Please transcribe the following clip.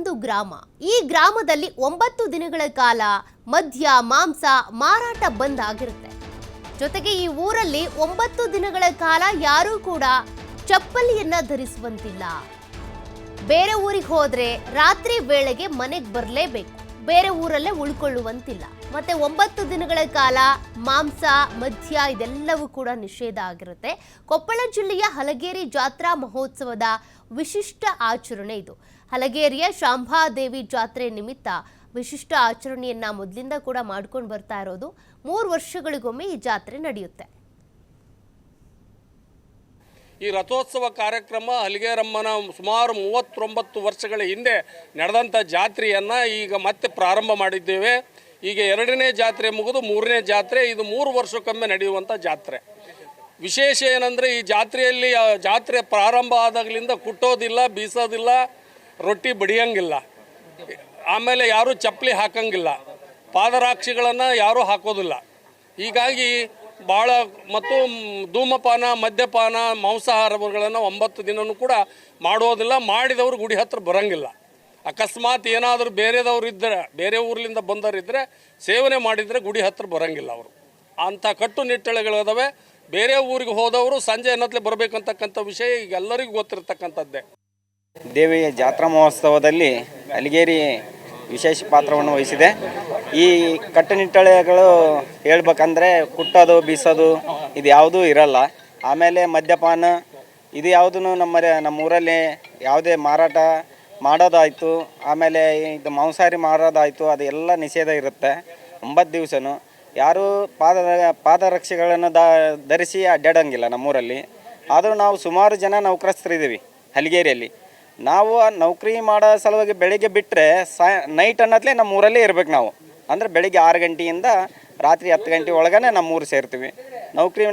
ಒಂದು ಗ್ರಾಮ. ಈ ಗ್ರಾಮದಲ್ಲಿ ಒಂಬತ್ತು ದಿನಗಳ ಕಾಲ ಮದ್ಯ, ಮಾಂಸ, ಮಾರಾಟ ಬಂದ್ ಆಗಿರುತ್ತೆ. ಜೊತೆಗೆ ಈ ಊರಲ್ಲಿ ಒಂಬತ್ತು ದಿನಗಳ ಕಾಲ ಯಾರೂ ಕೂಡ ಚಪ್ಪಲಿಯನ್ನ ಧರಿಸುವಂತಿಲ್ಲ. ಬೇರೆ ಊರಿಗೆ ಹೋದ್ರೆ ರಾತ್ರಿ ವೇಳೆಗೆ ಮನೆಗೆ ಬರಲೇಬೇಕು. ಬೇರೆ ಊರಲ್ಲೇ ಉಳ್ಕೊಳ್ಳುವಂತಿಲ್ಲ. ಮತ್ತೆ ಒಂಬತ್ತು ದಿನಗಳ ಕಾಲ ಮಾಂಸ, ಮದ್ಯ ಇದೆಲ್ಲವೂ ಕೂಡ ನಿಷೇಧ ಆಗಿರುತ್ತೆ. ಕೊಪ್ಪಳ ಜಿಲ್ಲೆಯ ಹಲಗೇರಿ ಜಾತ್ರಾ ಮಹೋತ್ಸವದ ವಿಶಿಷ್ಟ ಆಚರಣೆ ಇದು. ಹಲಗೇರಿಯ ಶಾಂಭಾದೇವಿ ಜಾತ್ರೆ ನಿಮಿತ್ತ ವಿಶಿಷ್ಟ ಆಚರಣೆಯನ್ನ ಮೊದಲಿಂದ ಕೂಡ ಮಾಡ್ಕೊಂಡು ಬರ್ತಾ ಇರೋದು. ಮೂರು ವರ್ಷಗಳಿಗೊಮ್ಮೆ ಈ ಜಾತ್ರೆ ನಡೆಯುತ್ತೆ. ಈ ರಥೋತ್ಸವ ಕಾರ್ಯಕ್ರಮ ಹಲಿಗೇರಮ್ಮನ ಸುಮಾರು ಮೂವತ್ತೊಂಬತ್ತು ವರ್ಷಗಳ ಹಿಂದೆ ನಡೆದಂಥ ಜಾತ್ರೆಯನ್ನು ಈಗ ಮತ್ತೆ ಪ್ರಾರಂಭ ಮಾಡಿದ್ದೇವೆ. ಈಗ ಎರಡನೇ ಜಾತ್ರೆ ಮುಗಿದು ಮೂರನೇ ಜಾತ್ರೆ, ಇದು ಮೂರು ವರ್ಷಕ್ಕೊಮ್ಮೆ ನಡೆಯುವಂಥ ಜಾತ್ರೆ. ವಿಶೇಷ ಏನಂದರೆ ಈ ಜಾತ್ರೆಯಲ್ಲಿ ಜಾತ್ರೆ ಪ್ರಾರಂಭ ಆದಾಗಲಿಂದ ಕುಟ್ಟೋದಿಲ್ಲ, ಬೀಸೋದಿಲ್ಲ, ರೊಟ್ಟಿ ಬಡಿಯಂಗಿಲ್ಲ. ಆಮೇಲೆ ಯಾರೂ ಚಪ್ಪಲಿ ಹಾಕಂಗಿಲ್ಲ. ಪಾದರಾಕ್ಷಿಗಳನ್ನು ಯಾರೂ ಹಾಕೋದಿಲ್ಲ. ಹೀಗಾಗಿ ಭಾಳ ಮತ್ತು ಧೂಮಪಾನ, ಮದ್ಯಪಾನ ಮಾಂಸಾಹಾರಗಳನ್ನು ಒಂಬತ್ತು ದಿನವೂ ಕೂಡ ಮಾಡೋದಿಲ್ಲ, ಮಾಡಿದವರು ಗುಡಿ ಹತ್ರ ಬರೋಂಗಿಲ್ಲ. ಅಕಸ್ಮಾತ್ ಏನಾದರೂ ಬೇರೆದವ್ರು ಇದ್ದರೆ ಬೇರೆ ಊರಿಂದ ಬಂದವರಿದ್ದರೆ ಸೇವನೆ ಮಾಡಿದರೆ ಗುಡಿ ಹತ್ರ ಬರೋಂಗಿಲ್ಲ ಅವರು. ಅಂಥ ಕಟ್ಟುನಿಟ್ಟಳೆಗಳಿದಾವೆ ಬೇರೆ ಊರಿಗೆ ಹೋದವರು ಸಂಜೆ ಅನ್ನೋತ್ಲೆ ಬರಬೇಕಂತಕ್ಕಂಥ ವಿಷಯ ಈಗ ಎಲ್ಲರಿಗೂ ಗೊತ್ತಿರ್ತಕ್ಕಂಥದ್ದೇ. ದೇವಿಯ ಜಾತ್ರಾ ಮಹೋತ್ಸವದಲ್ಲಿ ಅಲಿಗೇರಿ ವಿಶೇಷ ಪಾತ್ರವನ್ನು ವಹಿಸಿದೆ. ಈ ಕಟ್ಟುನಿಟ್ಟಳೆಗಳು ಹೇಳ್ಬೇಕಂದ್ರೆ ಕುಟ್ಟೋದು, ಬೀಸೋದು ಇದು ಯಾವುದೂ ಇರಲ್ಲ. ಆಮೇಲೆ ಮದ್ಯಪಾನ, ಇದು ಯಾವುದೂ ನಮ್ಮ ನಮ್ಮೂರಲ್ಲಿ ಯಾವುದೇ ಮಾರಾಟ ಮಾಡೋದಾಯಿತು. ಆಮೇಲೆ ಇದು ಮಾಂಸಾಹಾರಿ ಮಾರೋದಾಯಿತು. ಅದೆಲ್ಲ ನಿಷೇಧ ಇರುತ್ತೆ. ಒಂಬತ್ತು ದಿವಸನೂ. ಯಾರೂ ಪಾದ, ಪಾದರಕ್ಷೆಗಳನ್ನು ದ, ಧರಿಸಿ ಅಡ್ಡಾಡೋಂಗಿಲ್ಲ ನಮ್ಮೂರಲ್ಲಿ. ಆದರೂ ನಾವು ಸುಮಾರು ಜನ ನೌಕರಸ್ಥರಿದ್ದೀವಿ, ಹಲಿಗೇರಿಯಲ್ಲಿ. ನಾವು ನೌಕರಿ ಮಾಡೋ ಸಲುವಾಗಿ ಬೆಳಿಗ್ಗೆ ಬಿಟ್ಟರೆ ಸಾ ನೈಟ್ ಅನ್ನೋತ್ಲೇ ನಮ್ಮ ಊರಲ್ಲೇ ಇರ್ಬೇಕು ನಾವು. ಅಂದರೆ ಬೆಳಿಗ್ಗೆ ಆರು ಗಂಟೆಯಿಂದ ರಾತ್ರಿ ಹತ್ತು ಗಂಟೆ ಒಳಗೇ ನಮ್ಮ ಊರು ಸೇರ್ತೀವಿ. ನೌಕರಿ